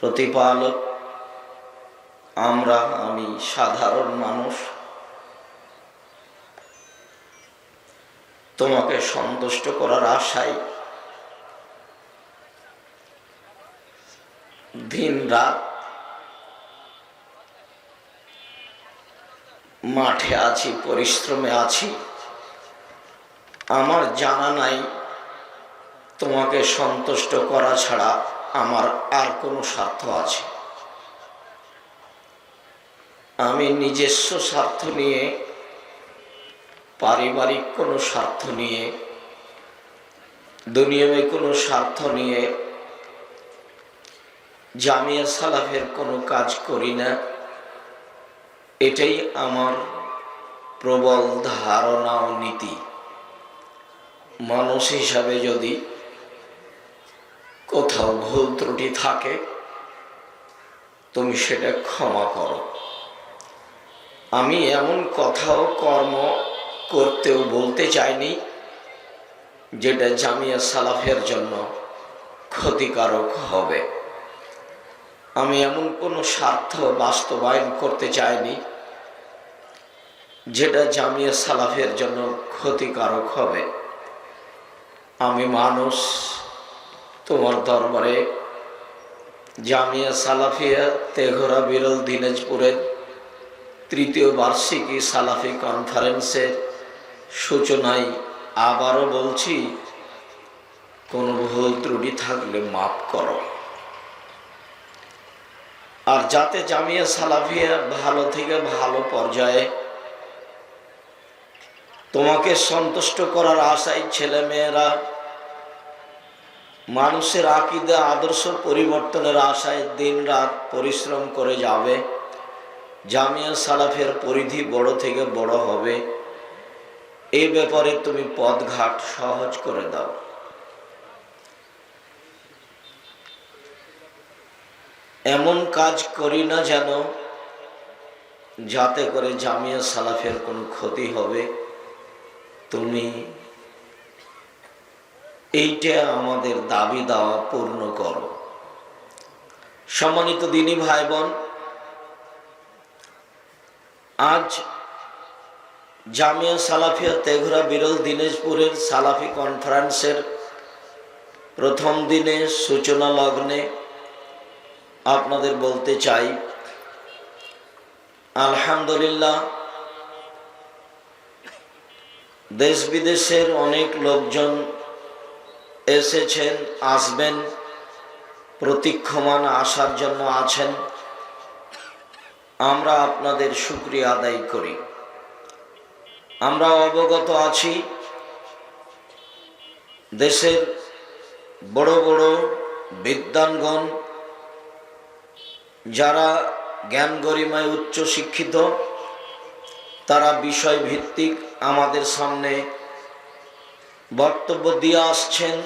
প্রতিপালক, আমরা, আমি সাধারণ মানুষ। তোমাকে সন্তুষ্ট করার আশায় দিন রাত মাঠে আছি, পরিশ্রমে আছি। আমার জানা নাই তোমাকে সন্তুষ্ট করা ছাড়া আমার আর কোনো স্বার্থ আছে। আমি নিজস্ব স্বার্থ নিয়ে, পারিবারিক কোনো স্বার্থ নিয়ে, দুনিয়ামে কোনো স্বার্থ নিয়ে জামিয়া সালাফের কোনো কাজ করি না, এটাই আমার প্রবল ধারণা ও নীতি। মানুষ হিসাবে যদি কোথাও ভুল ত্রুটি থাকে, তুমি সেটা ক্ষমা করো। আমি এমন কথাও কর্ম করতেও বলতে চাইনি, যেটা জামিয়া সালাফের জন্য ক্ষতিকারক হবে। আমি এমন কোনো স্বার্থ বাস্তবায়ন করতে চাইনি, যেটা জামিয়া সালাফের জন্য ক্ষতিকারক হবে। আমি মানুষ তোমার দরবারে জামিয়া সালাফিয়া তেঘরা বিরল দিনাজপুরের তৃতীয় বার্ষিকী সালাফি কনফারেন্সের সূচনায় আবারও বলছি, কোনো ভুল ত্রুটি থাকলে মাফ করো। আর যাতে জামিয়া সালাফিয়া ভালো থেকে ভালো পর্যায়ে তোমাকে সন্তুষ্ট করার আশায় ছেলে মেয়েরা মানুষের আকিদা, আদর্শ পরিবর্তনের আশায় দিন রাত পরিশ্রম করে যাবে। জামিয়া সালাফের পরিধি বড় থেকে বড় হবে। এই ব্যাপারে তুমি পথঘাট সহজ করে দাও। এমন কাজ করি না যেন যাতে করে জামিয়া সালাফের কোনো ক্ষতি হবে। তুমি এইটা আমাদের দাবি দাওয়া পূর্ণ করো। সম্মানিত দিনী ভাই বোন আজ জামিয়া সালাফিয়া তেঘরা বিরল দিনাজপুরের সালাফি কনফারেন্সের প্রথম দিনে সূচনা লগ্নে আপনাদের বলতে চাই, আলহামদুলিল্লাহ, দেশ বিদেশের অনেক লোকজন এসেছেন, আসবেন, প্রতীক্ষমান আসার জন্য আছেন। আমরা আপনাদের সুক্রিয়া আদায় করি। আমরা অবগত আছি, দেশের বড় বড় বিদ্যানগণ যারা জ্ঞান গরিমায় উচ্চ শিক্ষিত, তারা বিষয় ভিত্তিক আমাদের সামনে বক্তব্য দিয়ে আসছেন।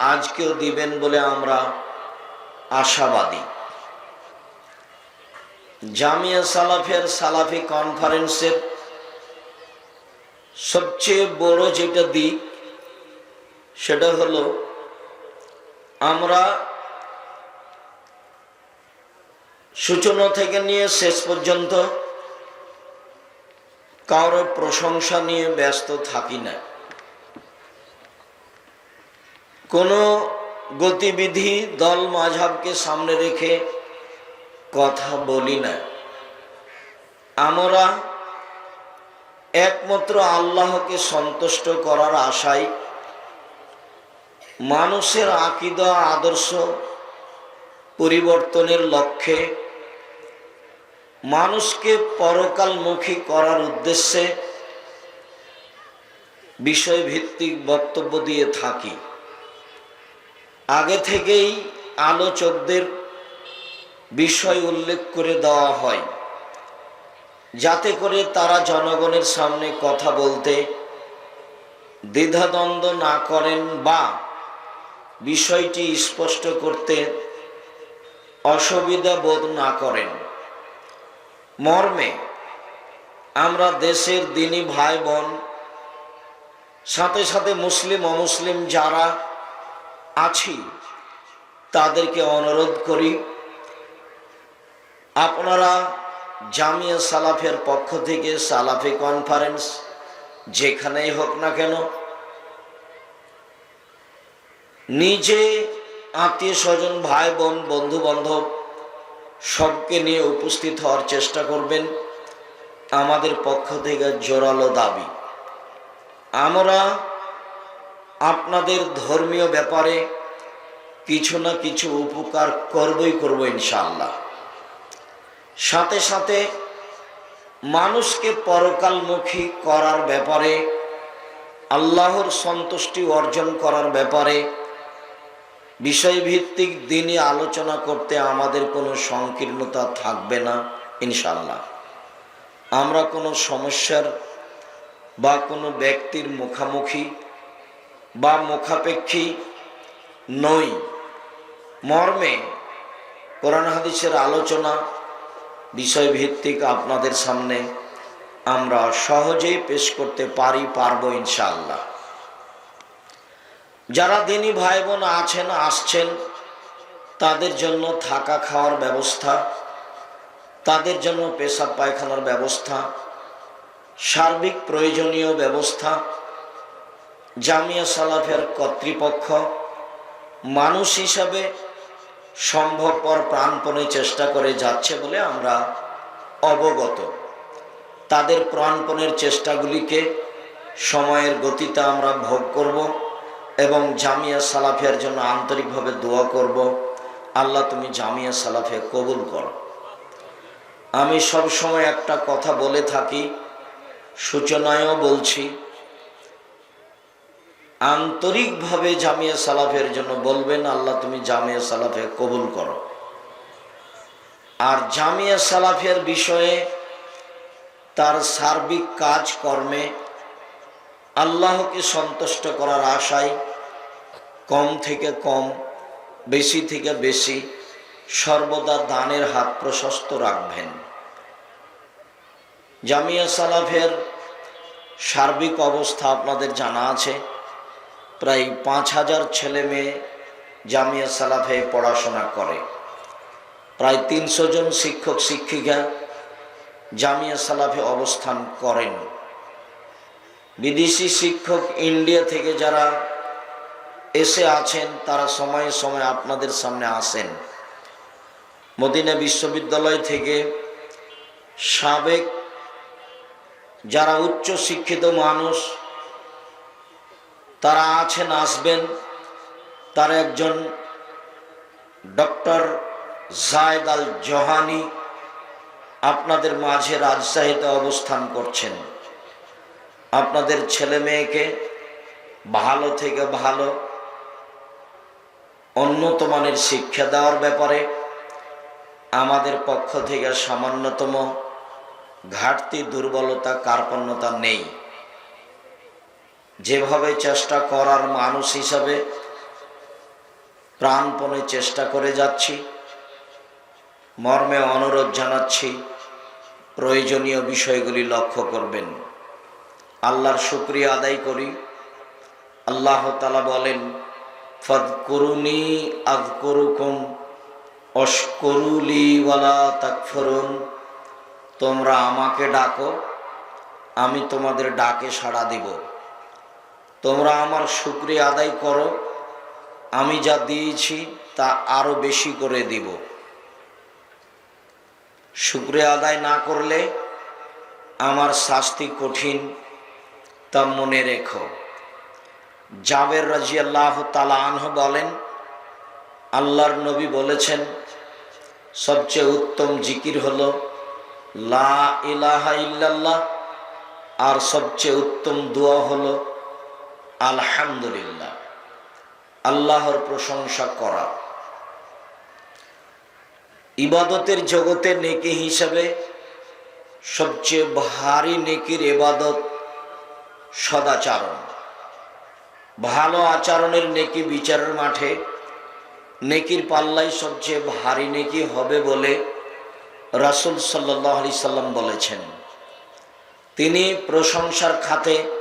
আজকেও দিবেন বলে আমরা আশাবাদী। জামিয়া সালাফের সালাফি কনফারেন্সের সবচেয়ে বড় যেটা দিক, সেটা হলো আমরা সূচনা থেকে নিয়ে শেষ পর্যন্ত কারও প্রশংসা নিয়ে ব্যস্ত থাকি না। কোনো গতিবিধি দল মাঝাবকে সামনে রেখে কথা বলি না। আমরা একমাত্র আল্লাহকে সন্তুষ্ট করার আশায় মানুষের আকিদা আদর্শ পরিবর্তনের লক্ষ্যে মানুষকে পরকালমুখী করার উদ্দেশ্যে বিষয়ভিত্তিক বক্তব্য দিয়ে থাকি। আগে থেকেই আলোচকদের বিষয় উল্লেখ করে দেওয়া হয়। যাতে করে তারা জনগণের সামনে কথা বলতে দ্বিধাদ্বন্দ্ব না করেন বা বিষয়টি স্পষ্ট করতে অসুবিধা বোধ না করেন। মর্মে, আমরা দেশের দিনী ভাই বোন সাথে সাথে মুসলিম অমুসলিম যারা আছি, তাদেরকে অনুরোধ করি, আপনারা জামিয়া সালাফের পক্ষ থেকে সালাফি কনফারেন্স যেখানেই হোক না কেন, নিজে আত্মীয় স্বজন ভাই বোন বন্ধু বান্ধব সবকে নিয়ে উপস্থিত হওয়ার চেষ্টা করবেন, আমাদের পক্ষ থেকে জোরালো দাবি। আমরা আপনাদের ধর্মীয় ব্যাপারে কিছু না কিছু উপকার করবই করব ইনশাল্লাহ সাথে সাথে মানুষকে পরকালমুখী করার ব্যাপারে, আল্লাহর সন্তুষ্টি অর্জন করার ব্যাপারে বিষয়ভিত্তিক দিনে আলোচনা করতে আমাদের কোনো সংকীর্ণতা থাকবে না ইনশাল্লাহ আমরা কোনো সমস্যার বা কোনো ব্যক্তির মুখামুখি বা মুখাপেক্ষী নই। মর্মে কোরআন হাদিসের আলোচনা বিষয়ভিত্তিক আপনাদের সামনে আমরা সহজেই পেশ করতে পারি, পারব ইনশাআল্লাহ। যারা দিনী ভাই বোন আছেন, আসছেন, তাদের জন্য থাকা খাওয়ার ব্যবস্থা, তাদের জন্য পেশাব পায়খানার ব্যবস্থা, সার্বিক প্রয়োজনীয় ব্যবস্থা জামিয়া সালাফের কর্তৃপক্ষ মানুষ হিসাবে সম্ভবপর প্রাণপণে চেষ্টা করে যাচ্ছে বলে আমরা অবগত। তাদের প্রাণপণের চেষ্টাগুলিকে সময়ের গতিতে আমরা ভোগ করব এবং জামিয়া সালাফিয়ার জন্য আন্তরিকভাবে দোয়া করব, আল্লাহ তুমি জামিয়া সালাফিয়া কবুল করো। আমি সব সময় একটা কথা বলে থাকি, সূচনায়ও বলছি আন্তরিকভাবে জামিয়া সালাফের জন্য বলবেন, আল্লাহ তুমি জামিয়া সালাফে কবুল করো। আর জামিয়া সালাফের বিষয়ে তার সার্বিক কাজ কর্মে আল্লাহকে সন্তুষ্ট করার আশায় কম থেকে কম, বেশি থেকে বেশি সর্বদা দানের হাত প্রশস্ত রাখবেন। জামিয়া সালাফের সার্বিক অবস্থা আপনাদের জানা আছে। প্রায় পাঁচ হাজার ছেলে মেয়ে জামিয়া সালাফে পড়াশোনা করে। প্রায় তিনশো জন শিক্ষক, শিক্ষিকা জামিয়া সালাফে অবস্থান করেন। বিদেশি শিক্ষক ইন্ডিয়া থেকে যারা এসে আছেন, তারা সময়ে সময়ে আপনাদের সামনে আসেন। মদিনা বিশ্ববিদ্যালয় থেকে সাবেক যারা উচ্চ শিক্ষিত মানুষ তারা আছেন, আসবেন। তার একজন ডক্টর জায়দ আল জহানি আপনাদের মাঝে রাজশাহীতে অবস্থান করছেন। আপনাদের ছেলে মেয়েকে ভালো থেকে ভালো উন্নত মানের শিক্ষা দেওয়ার ব্যাপারে আমাদের পক্ষ থেকে সামান্যতম ঘাটতি দুর্বলতা কার্পণ্যতা নেই। যেভাবে চেষ্টা করার মানুষ হিসাবে প্রাণপণে চেষ্টা করে যাচ্ছি, মর্মে অনুরোধ জানাচ্ছি, প্রয়োজনীয় বিষয়গুলি লক্ষ্য করবেন। আল্লাহর শুক্রিয়া আদায় করি। আল্লাহ তালা বলেন ফদ করুনি আদ করুকুম অস্করুলি ওয়ালা তাকফরুন। তোমরা আমাকে ডাকো, আমি তোমাদের ডাকে সাড়া দিব। তোমরা আমার শুক্রিয়া আদায় করো। আমি যা দিয়েছি তা আরও বেশি করে দিব। শুক্রিয়া আদায় না করলে আমার শাস্তি কঠিন তা মনে রেখো। জাবের রাজি আল্লাহ তালা আনহ বলেন, আল্লাহর নবী বলেছেন, সবচেয়ে উত্তম জিকির হল লা ইলাহা ইল্লাল্লাহ, আর সবচেয়ে উত্তম দোয়া হলো আলহামদুলিল্লাহ। আল্লাহর প্রশংসা করা। ইবাদতের জগতে নেকি হিসাবে সবচেয়ে ভারী নেকির এবাদত সদাচারণ। ভালো আচরণের নেকি বিচারের মাঠে নেকির পাল্লাই সবচেয়ে ভারী নেকি হবে বলে রাসুল সাল্লাহ আলি সাল্লাম বলেছেন। তিনি প্রশংসার খাতে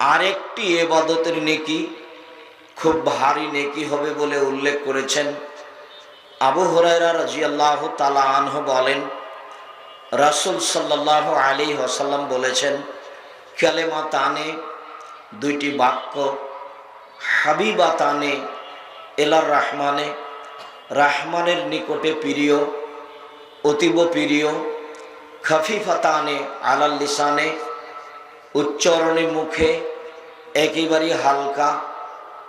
আরেকটি এবাদতের নেকি, খুব ভারী নেকি হবে বলে উল্লেখ করেছেন। আবু হরাইরা রাজিয়াল্লাহ তালা আনহ বলেন, রাসুল সাল্লাহ আলী ওসাল্লাম বলেছেন ক্যালেমা তানে দুইটি বাক্য, হাবিবা তানে এলার রাহমানে, রাহমানের নিকটে প্রিয়, অতীব প্রিয় খাফিফাতানে আলাল লিসানে, উচ্চারণে মুখে একেবারেই হালকা,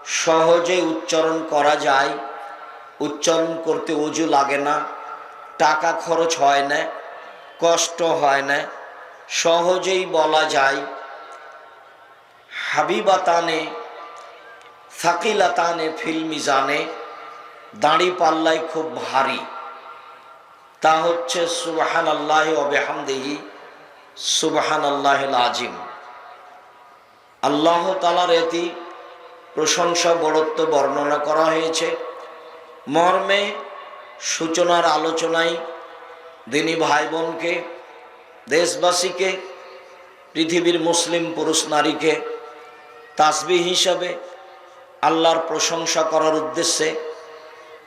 সহজে উচ্চারণ করা যায়। উচ্চারণ করতে উজু লাগে না, টাকা খরচ হয় না, কষ্ট হয় না, সহজেই বলা যায়। হাবিবাতানে, সাকিলাতানে ফিল মিজানে, দাঁড়ি পাল্লায় খুব ভারী। তা হচ্ছে সুবাহান আল্লাহ অবেহামদেহি সুবাহান আল্লাহ আজিম আল্লাহ তালার এটি প্রশংসা, বড়ত্ব বর্ণনা করা হয়েছে। মর্মে, সূচনার আলোচনায় দিনী ভাই বোনকে দেশবাসীকে, পৃথিবীর মুসলিম পুরুষ নারীকে তাসবি হিসাবে আল্লাহর প্রশংসা করার উদ্দেশ্যে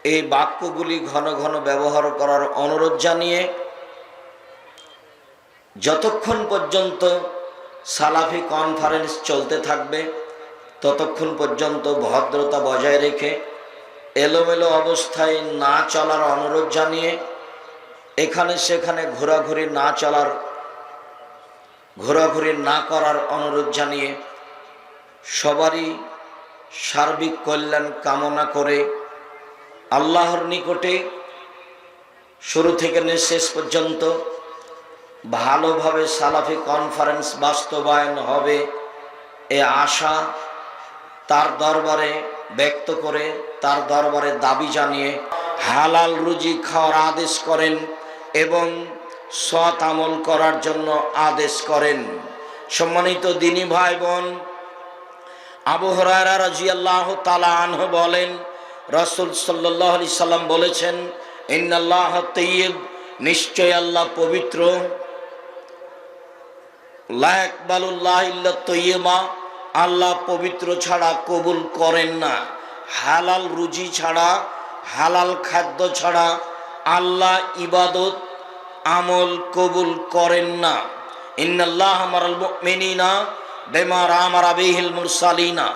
এই বাক্যগুলি ঘন ঘন ব্যবহার করার অনুরোধ জানিয়ে যতক্ষণ পর্যন্ত সালাফি কনফারেন্স চলতে থাকবে। ততক্ষণ পর্যন্ত ভদ্রতা বজায় রেখে এলোমেলো অবস্থায় না চলার অনুরোধ জানিয়ে এখানে সেখানে ঘোরাঘুরি না চলার, ঘোরাঘুরি না করার অনুরোধ জানিয়ে সবারই সার্বিক কল্যাণ কামনা করে আল্লাহর নিকটে শুরু থেকে শেষ পর্যন্ত ভালোভাবে সালাফি কনফারেন্স বাস্তবায়ন হবে এ আশা তার দরবারে ব্যক্ত করে, তার দরবারে দাবি জানিয়ে হালাল রুজি খাওয়ার আদেশ করেন এবং সৎ আমল করার জন্য আদেশ করেন। সম্মানিত দিনী ভাই বোন আবু হরারা রাজিয়াল্লাহ তালা আনহ বলেন, রসুল সাল্লাহ আলি সাল্লাম বলেছেন, ইন্নাল্লাহ তৈয়ব, নিশ্চয় আল্লাহ পবিত্র। লাকবালুল্লাহ ইল্লা তৈয়মা আল্লাহ পবিত্র ছাড়া কবুল করেন না। হালাল রুজি ছাড়া, হালাল খাদ্য ছাড়া আল্লাহ ইবাদত, আমল কবুল করেন না। ইন্নাল্লাহ আমার মেনিনা বেমার আমার আবিহিল মুরসালিনা।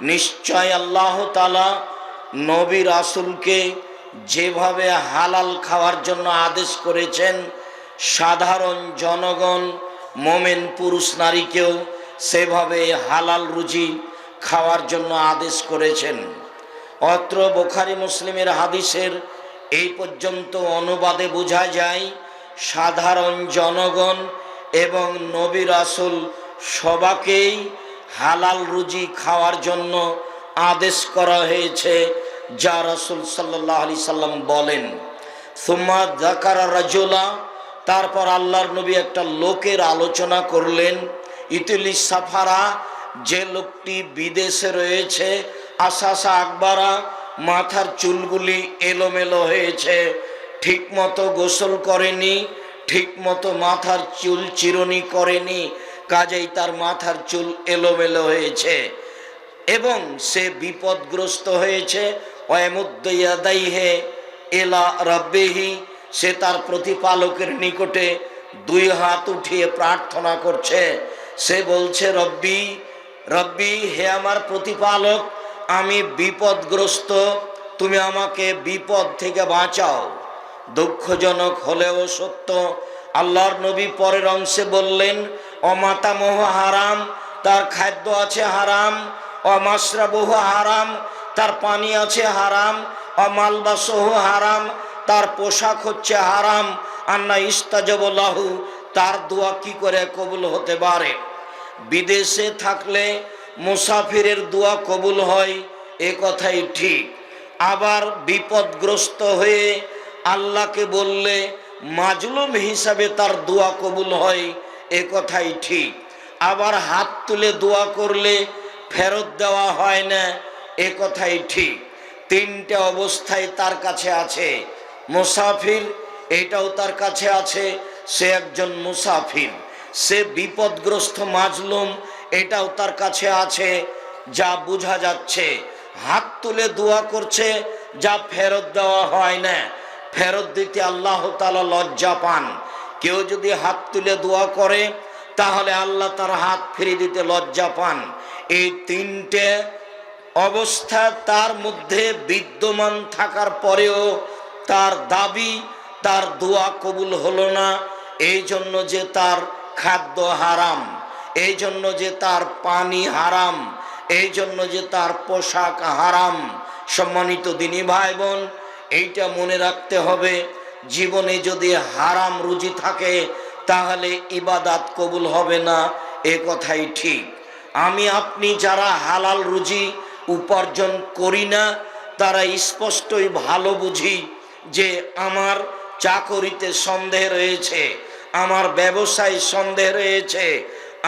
নিশ্চয় আল্লাহ তালা নবী রাসুলকে যেভাবে হালাল খাওয়ার জন্য আদেশ করেছেন, সাধারণ জনগণ মোমেন পুরুষ নারীকেও সেভাবে হালাল রুজি খাওয়ার জন্য আদেশ করেছেন। অত্র বোখারি মুসলিমের হাদিসের এই পর্যন্ত অনুবাদে বোঝা যায়, সাধারণ জনগণ এবং নবী রাসুল সবাকেই হালাল রুজি খাওয়ার জন্য আদেশ করা হয়েছে, যা রসুল সাল্লাহ আলি সাল্লাম বলেন। সুম্মা জাকারা রাজুলা তারপর আল্লাহর নবী একটা লোকের আলোচনা করলেন, ইতুলি সাফারা, যে লোকটি বিদেশে রয়েছে আশাশা আকবারা, মাথার চুলগুলি এলোমেলো হয়েছে, ঠিকমতো গোসল করেনি, ঠিকমতো মাথার চুল চিরনি করেনি, কাজেই তার মাথার চুল এলোমেলো হয়েছে এবং সে বিপদগ্রস্ত হয়েছে হে এলা রব্বেহি সে তার প্রতিপালকের নিকটে দুই হাত উঠিয়ে প্রার্থনা করছে। সে বলছে, রব্বি রব্বি, হে আমার প্রতিপালক, আমি বিপদগ্রস্ত, তুমি আমাকে বিপদ থেকে বাঁচাও। দুঃখজনক হলেও সত্য, আল্লাহর নবী পরের অংশে বললেন অমাতামহ হারাম, তার খাদ্য আছে হারাম, অমাশ্রাবহ হারাম, তার পানি আছে হারাম, অমালবাসহ হারাম তার পোশাক হচ্ছে হারাম। আন্না ইস্তাজবলাহু তার দোয়া কি করে কবুল হতে পারে? বিদেশে থাকলে মুসাফিরের দোয়া কবুল হয়, এ কথাই ঠিক। আবার বিপদগ্রস্ত হয়ে আল্লাহকে বললে মাজলুম হিসাবে তার দোয়া কবুল হয়, এ কথাই ঠিক। আবার হাত তুলে দোয়া করলে ফেরত দেওয়া হয় না, এ কথাই ঠিক। তিনটে অবস্থায় তার কাছে আছে। মুসাফির, এটাও তার কাছে আছে। সে একজন মুসাফির। সে বিপদগ্রস্ত মাজলুম, এটাও তার কাছে আছে। যা বোঝা যাচ্ছে, হাত তুলে দোয়া করছে, যা ফেরত দেওয়া হয় না। ফেরত দিতে আল্লাহ তালা লজ্জা পান। কেউ যদি হাত তুলে দোয়া করে, তাহলে আল্লাহ তার হাত ফিরে দিতে লজ্জা পান। এই তিনটে অবস্থা তার মধ্যে বিদ্যমান থাকার পরেও তার দাবি, তার দোয়া কবুল হলো না। এই জন্য যে তার খাদ্য হারাম, এই জন্য যে তার পানি হারাম, এই জন্য যে তার পোশাক হারাম। সম্মানিত দিনী ভাই বোন এইটা মনে রাখতে হবে, জীবনে যদি হারাম রুজি থাকে, তাহলে ইবাদাত কবুল হবে না, এ কথাই ঠিক। আমি, আপনি যারা হালাল রুজি উপার্জন করি না, তারা স্পষ্টই ভালো বুঝি যে আমার চাকরিতে সন্দেহ রয়েছে, আমার ব্যবসায় সন্দেহ রয়েছে,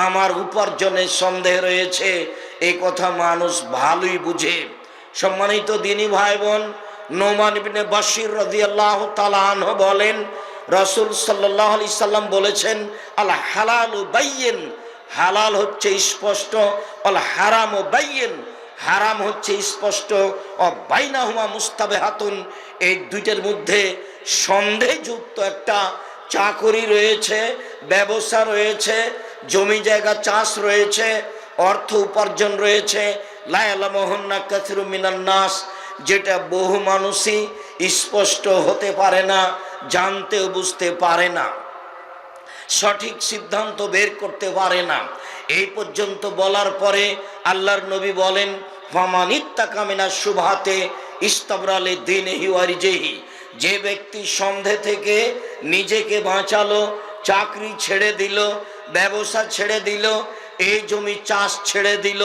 আমার উপার্জনের সন্দেহ রয়েছে, এ কথা মানুষ ভালোই বুঝে। সম্মানিত দিনী ভাই বোন নোমান বিনে বাসির রদি আল্লাহ তালাহ বলেন, রসুল সাল্লাহ আলি সাল্লাম বলেছেন, আল হালাল বাইয়েন হালাল হচ্ছে স্পষ্ট অল হারাম বাইয়েন হারাম হচ্ছে, স্পষ্ট। ও বাইনাহুমা মুস্তাবে হাতুন এই দুইটার মধ্যে সন্দেহযুক্ত একটা চাকরি রয়েছে, ব্যবসা রয়েছে, জমি জায়গা চাষ রয়েছে, অর্থ উপার্জন রয়েছে। লায়ালামহন্না যেটা বহু মানুষই স্পষ্ট হতে পারে না, জানতেও বুঝতে পারে না। সঠিক সিদ্ধান্ত বের করতে পারে না। এই পর্যন্ত বলার পরে আল্লাহর নবী বলেন ফামানিত্তা কামিনা শুভাতে ইস্তাবরালে দিন হিওয়ারিজেহি যে ব্যক্তি সন্ধে থেকে নিজেকে বাঁচালো, চাকরি ছেড়ে দিল, ব্যবসা ছেড়ে দিল, এই জমি চাষ ছেড়ে দিল,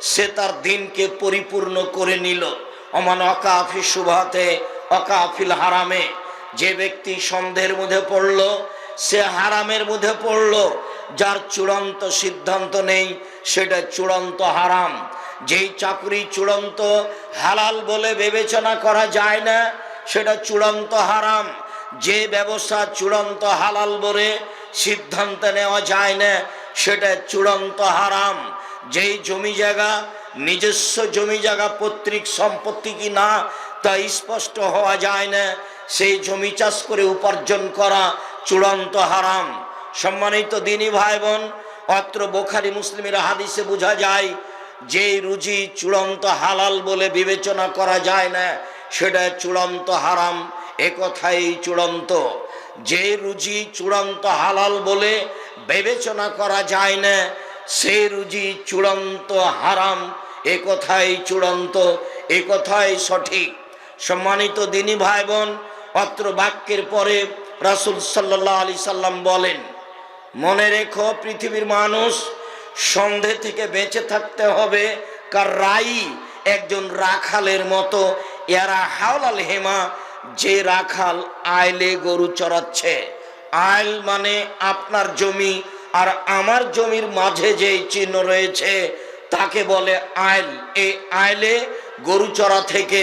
সে তার দিনকে পরিপূর্ণ করে নিল। অমান অকাফি শুভাতে অকাফিল হারামে। যে ব্যক্তি সন্ধের মধ্যে পড়ল সে হারামের মধ্যে পড়ল। যার চূড়ান্ত সিদ্ধান্ত নেই, সেটা চূড়ান্ত হারাম। যেই চাকরি চূড়ান্ত হালাল বলে বিবেচনা করা যায় না, সেটা চূড়ান্ত হারাম। যে ব্যবসা চূড়ান্ত হালাল বলে সিদ্ধান্ত নেওয়া যায় না, সেটা চূড়ান্ত হারাম। যেই জমি জায়গা, নিজস্ব জমি জায়গা পৈতৃক সম্পত্তি কি না, তা স্পষ্ট হওয়া যায় না। সেই জমি চাষ করে উপার্জন করা চূড়ান্ত হারাম। সম্মানিত দিনী ভাই বোন অত্র বোখারি মুসলিমের হাদিসে বোঝা যায় যে রুজি চূড়ান্ত হালাল বলে বিবেচনা করা যায় না, সেটা চূড়ান্ত হারাম, এ কথাই চূড়ান্ত। যে রুজি চূড়ান্ত হালাল বলে বিবেচনা করা যায় না সে রুজি চূড়ান্ত হারাম, এ কথাই চূড়ান্ত, এ কথাই সঠিক। সম্মানিত দিনী ভাই বোন অত্র বাক্যের পরে রাসুল সাল্লাহ আলি সাল্লাম বলেন, মনে রেখো পৃথিবীর মানুষ সন্ধে থেকে বেঁচে থাকতে হবে, কার রাই একজন রাখালের মতো। এরা হাওলাল হেমা, যে রাখাল আইলে গরু চড়াচ্ছে। আইল মানে আপনার জমি, আর আমার জমির মাঝে যে চিহ্ন রয়েছে, তাকে বলে আইল। এই আইলে গরু চড়া থেকে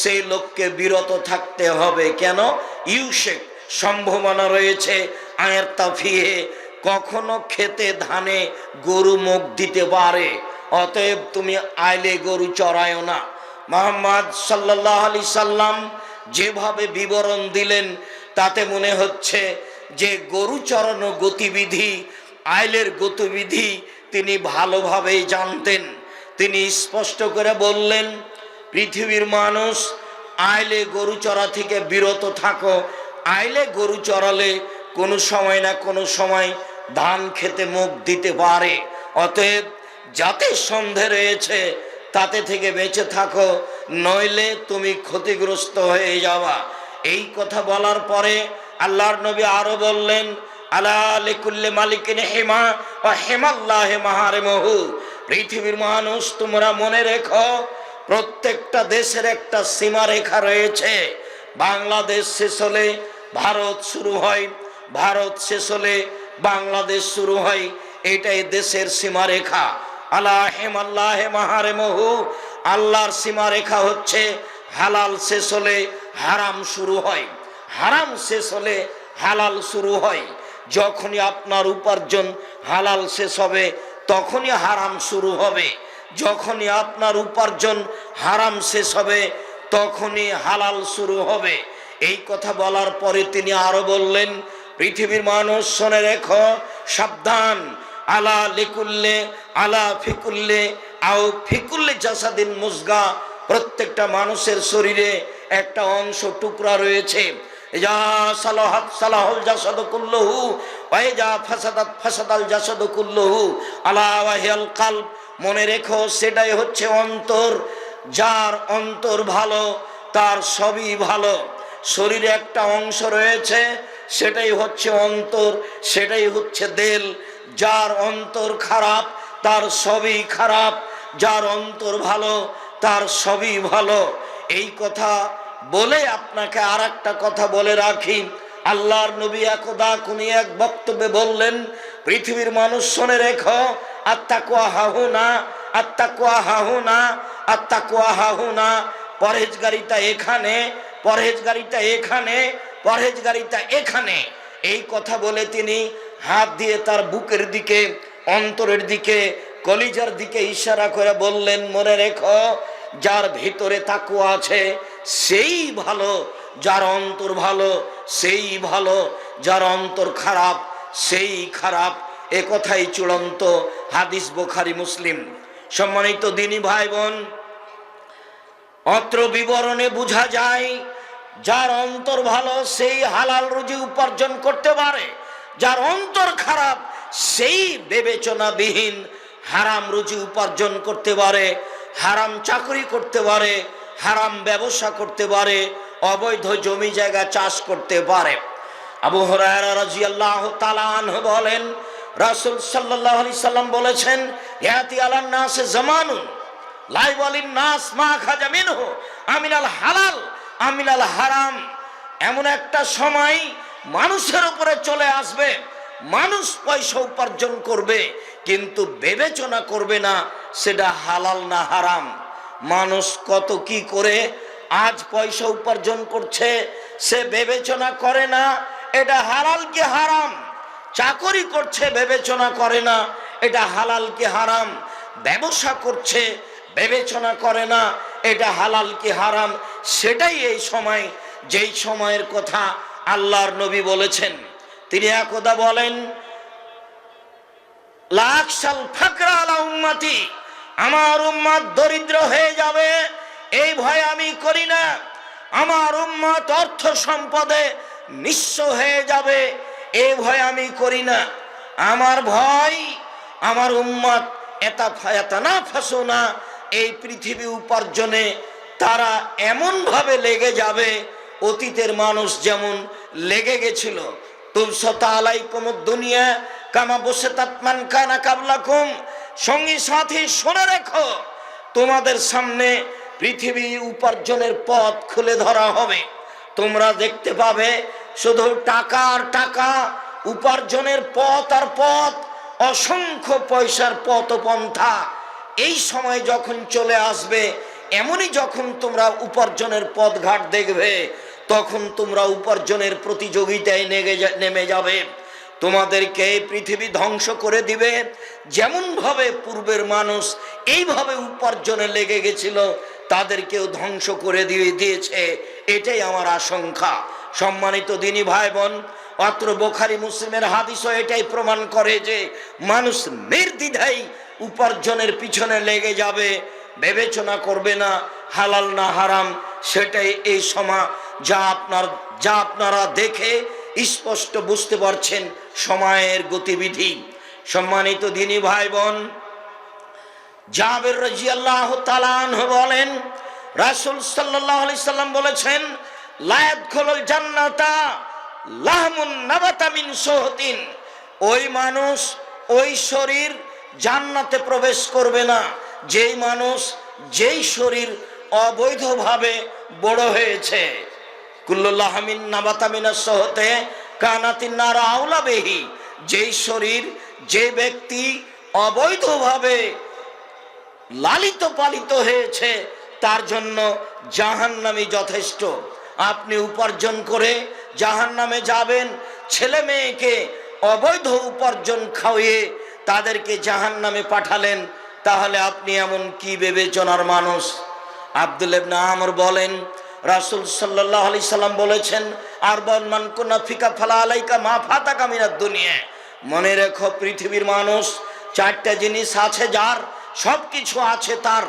সেই লোককে বিরত থাকতে হবে। কেন? ইউসেক সম্ভাবনা রয়েছে আয়ের তাফিয়ে। কখনো খেতে ধানে গরু মুখ দিতে পারে, অতএব তুমি আইলে গরু চড়ায়ও না। মোহাম্মদ সাল্লাহ আলি সাল্লাম যেভাবে বিবরণ দিলেন, তাতে মনে হচ্ছে যে গরু চড়ানো গতিবিধি, আইলের গতিবিধি তিনি ভালোভাবেই জানতেন। তিনি স্পষ্ট করে বললেন, পৃথিবীর মানুষ আইলে গরু চড়া থেকে বিরত থাকো আইলে গরু চড়ালে কোনো সময় না কোনো সময় ধান খেতে মুখ দিতে পারে। অতএব যাতে সন্ধে রয়েছে, তাতে থেকে বেঁচে থাকো, নইলে তুমি ক্ষতিগ্রস্ত হয়ে যাওয়া এই কথা বলার পরে আল্লাহর নবী আরও বললেন আল্লাহ লিকুল্লে মালিকিন হেমা বা হেমাল্লাহ মাহারে মহু পৃথিবীর মানুষ, তোমরা মনে রেখো, প্রত্যেকটা দেশের একটা সীমা রেখা রয়েছে। বাংলাদেশ শেষ হলে ভারত শুরু হয়, ভারত শেষ হলে বাংলাদেশ শুরু হয়, এটাই দেশের সীমারেখা। আল্লাহ হেমাল্লাহ মাহারে মহু আল্লাহর সীমারেখা হচ্ছে হালাল শেষ হলে হারাম শুরু হয়, হারাম শেষ হলে হালাল শুরু হয়। যখনই আপনার উপার্জন হালাল শেষ হবে, তখনই হারাম শুরু হবে। যখনই আপনার উপার্জন হারাম শেষ হবে তখনই হালাল শুরু হবে। এই কথা বলার পরে তিনি আরও বললেন, পৃথিবীর মানুষ, শোনে রেখো, সাবধান। আলা লিকুল্লে, আলা ফিকুল্লে, আও ফিকুল্লে জাসাদিন মুসগা প্রত্যেকটা মানুষের শরীরে একটা অংশ টুকরা রয়েছে। যা কুল্লহু যা ফাসাদাল কুল্লহু। আলা কালব, মনে রেখো, সেটাই হচ্ছে অন্তর। যার অন্তর ভালো, তার সবই ভালো। শরীরে একটা অংশ রয়েছে, সেটাই হচ্ছে অন্তর, সেটাই হচ্ছে দেল। যার অন্তর খারাপ, তার সবই খারাপ। যার অন্তর ভালো, তার সবই ভালো। এই কথা বলে আপনাকে আর কথা বলে রাখি। আল্লাহর নবী একদা কোনি এক বক্তব্যে বললেন, পৃথিবীর মানুষ শোনে রেখো আত্মাকুয়া হাহুনা আত্মাকুয়া হাহুনা আত্মাকুয়া হাহুনা পরহেজগারিতা এখানে পরহেজগারিতা এখানে পরহেজগারিতা এখানে। এই কথা বলে তিনি হাত দিয়ে তার বুকের দিকে, অন্তরের দিকে, কলিজার দিকে ইশারা করে বললেন, মনে রেখো, যার ভিতরে তাকুয়া আছে, সেই ভালো, যার অন্তর ভালো, সেই ভালো, যার অন্তর খারাপ, সেই খারাপ। এ কথাই চূড়ান্ত হাদিস বোখারি মুসলিম। সম্মানিত দিনী ভাই বোন অত্র বিবরণে বোঝা যায়, যার অন্তর ভালো সেই হালাল রুজি উপার্জন করতে পারে, যার অন্তর খারাপ সেই বিবেচনাবিহীন হারাম রুজি উপার্জন করতে পারে, হারাম চাকরি করতে পারে, হারাম ব্যবসা করতে পারে, অবৈধ জমি জায়গা চাষ করতে পারে। আবু আনহু বলেন রাসূল সাল্লাল্লাহু আলাইহি সাল্লাম বলেছেন ইয়াতি আলান নাস জামানুন লাই বলিন নাস মা খাজা মিনহু, আমিনাল হালাল, আমিনাল হারাম। এমন একটা সময় মানুষের উপরে চলে আসবে, মানুষ পয়সা উপার্জন করবে, কিন্তু বিবেচনা করবে না সেটা হালাল না হারাম। মানুষ কত কি করে আজ পয়সা উপার্জন করছে, সে বিবেচনা করে না, এটা হালাল কি হারাম? চাকরি করছে, বিবেচনা করে না। এটা হালাল কি হারাম? ব্যবসা করছে, বিবেচনা করে না। এটা হালাল কি হারাম? সেটাই এই সময়, যেই সময়ের কথা আল্লাহর নবী বলেছেন। তিনি একদা বলেন, লাখ সাল ফাকরা আলা উম্মাতি, আমার উম্মাত দরিদ্র হয়ে যাবে, এই ভয় আমি করি না। আমার উম্মাত অর্থ সম্পদে নিঃস্ব হয়ে যাবে। এই ভয় আমি করি না। আমার ভয়, আমার উম্মাত, এতা ফায়াতা না ফাঁসো এই পৃথিবী উপার্জনে তারা এমনভাবে লেগে যাবে, অতীতের মানুষ যেমন লেগে গেছিল। তুলসতা আলাইকুম দুনিয়া কামা বসে তাৎমান কানা কাবলাকুম। সঙ্গী সাথী, শুনে রেখো, তোমাদের সামনে পৃথিবী উপার্জনের পথ খুলে ধরা হবে। তোমরা দেখতে পাবে শুধু টাকা আর টাকা, উপার্জনের পথ আর পথ, অসংখ্য পয়সার পথ পন্থা এই সময় যখন চলে আসবে, এমনই যখন তোমরা উপার্জনের পথ ঘাট দেখবে, তখন তোমরা উপার্জনের প্রতিযোগিতায় নেমে যাবে। তোমাদেরকে এই পৃথিবী ধ্বংস করে দিবে। যেমন ভাবে পূর্বের মানুষ এইভাবে উপার্জনে লেগে গেছিল, তাদেরকেও ধ্বংস করে দিয়ে দিয়েছে। এটাই আমার আশঙ্কা। সম্মানিত দিনী ভাই বোন অত্র বোখারি মুসলিমের হাদিসও এটাই প্রমাণ করে যে মানুষ নির্দ্বিধাই উপার্জনের পিছনে লেগে যাবে, বিবেচনা করবে না, হালাল না হারাম, সেটাই এই সময় যা আপনার, যা আপনারা দেখে স্পষ্ট বুঝতে পারছেন সময়ের গতিবিধি। সম্মানিত দিনী ভাই বোন জাবের রাজিয়াল্লাহ তালান বলেন, রাসুল সাল্লাহ আলি সাল্লাম বলেছেন লায়াত খোলল জান্নাতা, লাহমুন নাবাতামিন সোহতিন ওই মানুষ, ওই শরীর জান্নাতে প্রবেশ করবে না। যেই মানুষ, যেই শরীর অবৈধভাবে বড় হয়েছে। কুল্লুল্লাহমিন নাবাতামিনা সহতে কানাতিন নারা আউলা বেহি। যেই শরীর, যে ব্যক্তি অবৈধভাবে লালিত পালিত হয়েছে, তার জন্য জাহান্নামি যথেষ্ট। আপনি উপার্জন করে জাহান্নামে যাবেন। ছেলে মেয়েকে অবৈধ উপার্জন খাওয়িয়ে তাদেরকে জাহান্নামে পাঠালেন, তাহলে আপনি এমন কি বিবেচনার মানুষ? আব্দুল আমর বলেন, রাসূল সাল্লাল্লাহু আলাইহি সাল্লাম বলেছেন আর মান কুনা ফিকা ফালা আলাইকা মা ফাতাকা মিনাদ দুনিয়া। মনে রেখো পৃথিবীর মানুষ, চারটা জিনিস আছে যার সব কিছু আছে তার।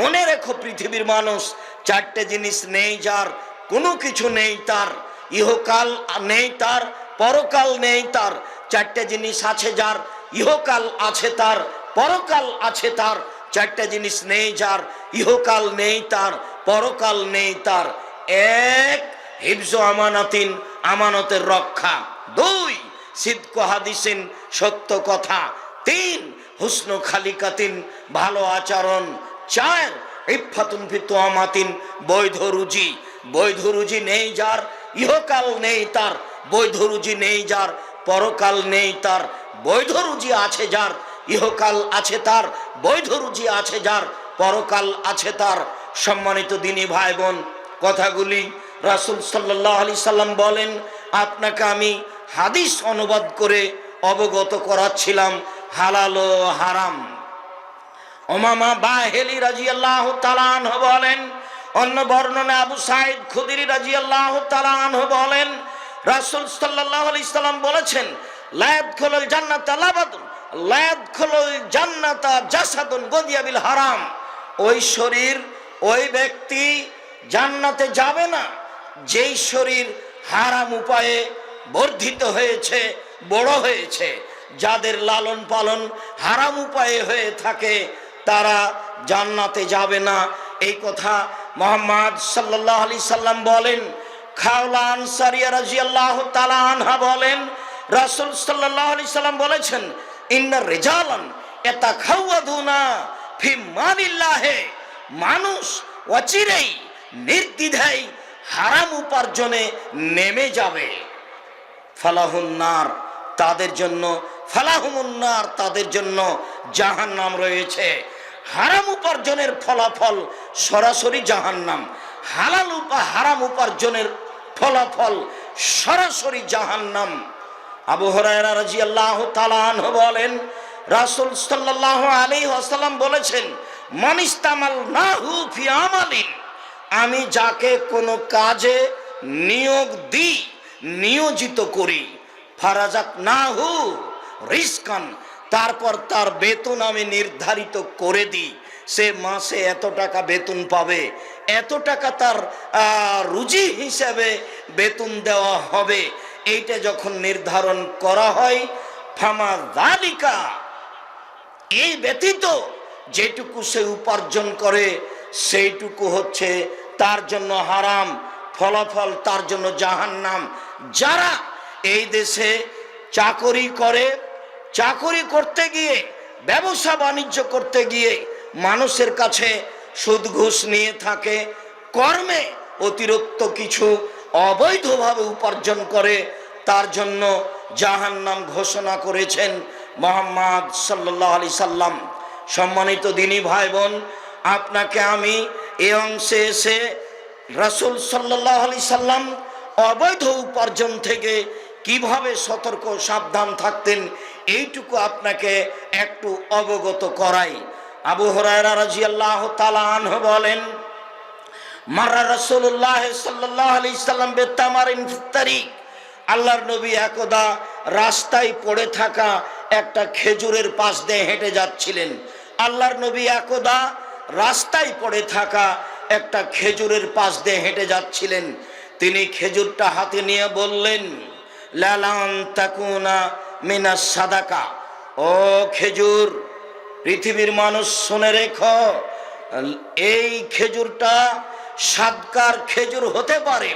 মনে রেখো পৃথিবীর মানুষ, চারটে জিনিস নেই যার কোনো কিছু নেই তার, ইহকাল নেই তার, পরকাল নেই তার। চারটে জিনিস আছে যার, ইহকাল আছে তার, পরকাল আছে তার। চারটে জিনিস নেই যার, ইহকাল নেই তার, পরকাল নেই তার। এক, হিফজ আমানাতিন, আমানতের রক্ষা। দুই, সিদ্ক হাদিসিন, সত্য কথা। তিন, হুসন খালিকাতিন, ভালো আচরণ। চার ইফাতুন ফিতু আমাতিন বৈধ রুজি। বৈধ রুজি নেই যার, ইহকাল নেই তার, বৈধ রুজি নেই যার, পরকাল নেই তার, বৈধ রুজি আছে যার, ইহকাল আছে তার, বৈধ রুজি আছে যার, পরকাল আছে তার। সম্মানিত দিনী ভাই বোন কথাগুলি রাসুল সাল্লাহ আলি সাল্লাম বলেন, আপনাকে আমি হাদিস অনুবাদ করে অবগত করাচ্ছিলাম, হালাল হারাম। ওমামা বাহেলি রাজি আল্লাহ তালান বলেন অন্য বর্ণনা আবু সাইদ খুদিরি রাজি আল্লাহ তালান বলেন, রাসুল সাল্লাহ আলি সাল্লাম বলেছেন লায়াত খোলল জান্নাত লাবাদুন লায়াত খোলল জান্নাতা জাসাদুন গদিয়াবিল হারাম। ওই শরীর, ওই ব্যক্তি জান্নাতে যাবে না, যেই শরীর হারাম উপায়ে বর্ধিত হয়েছে, বড় হয়েছে। যাদের লালন পালন হারাম উপায়ে হয়ে থাকে, তারা জান্নাতে যাবে না। এই কথা মোহাম্মদ সাল্লাহ আলি সাল্লাম বলেন খাওলা আনসারিয়া রাজি আনহা বলেন, রাসুল সাল্লাহ আলি সাল্লাম বলেছেন, ইন্না রেজালান এটা খাওয়াদুনা ফি মানিল্লাহে মানুষ অচিরেই নির্দ্বিধায় হারাম উপার্জনে নেমে যাবে। ফালাহুন্নার তাদের জন্য ফালাহুমুন্নার তাদের জন্য জাহান নাম রয়েছে। হারাম উপার্জনের ফলাফল সরাসরি জাহান্নাম। হালাল উপা হারাম উপার্জনের ফলাফল সরাসরি জাহান্নাম। আবু আনহু বলেন, রাসূল আলাইহি ওয়াসাল্লাম বলেছেন মানিস্তামাল নাহু আমি যাকে কোনো কাজে নিয়োগ দিই, নিয়োজিত করি। ফারাজাক নাহু রিস্কান তারপর তার বেতন আমি নির্ধারিত করে দিই। সে মাসে এত টাকা বেতন পাবে। এত টাকা তার রুজি হিসাবে বেতন দেওয়া হবে। এইটা যখন নির্ধারণ করা হয়, ফামা দালিকা এই ব্যতীত যেটুকু সে উপার্জন করে, সেইটুকু হচ্ছে তার জন্য হারাম, ফলাফল তার জন্য জাহান্নাম। যারা এই দেশে চাকরি করে চাকরি করতে গিয়ে, ব্যবসা বাণিজ্য করতে গিয়ে মানুষের কাছে সুদ ঘুষ নিয়ে থাকে, কর্মে অতিরিক্ত কিছু অবৈধভাবে উপার্জন করে, তার জন্য জাহান্নাম ঘোষণা করেছেন মোহাম্মদ সাল্লাহ আলি সাল্লাম। সম্মানিত দিনী ভাই বোন আপনাকে আমি এ অংশে এসে রাসুল সাল্লাহ আলি সাল্লাম অবৈধ উপার্জন থেকে কীভাবে সতর্ক সাবধান থাকতেন এইটুকু আপনাকে একটু অবগত করাই। আবু হরায়রা তালা আনহ বলেন, মারা রসুল্লাহ সাল্লাহ আলি সাল্লাম বেতামার ইফতারিক আল্লাহর নবী একদা রাস্তায় পড়ে থাকা একটা খেজুরের পাশ দিয়ে হেঁটে যাচ্ছিলেন। আল্লাহর নবী একদা রাস্তায় পড়ে থাকা একটা খেজুরের পাশ দিয়ে হেঁটে যাচ্ছিলেন। তিনি খেজুরটা হাতে নিয়ে বললেন, লালান তাকুনা মিনা সাদাকা। ও খেজুর পৃথিবীর মানুষ শুনে রেখ এই খেজুরটা সাদকার খেজুর হতে পারে।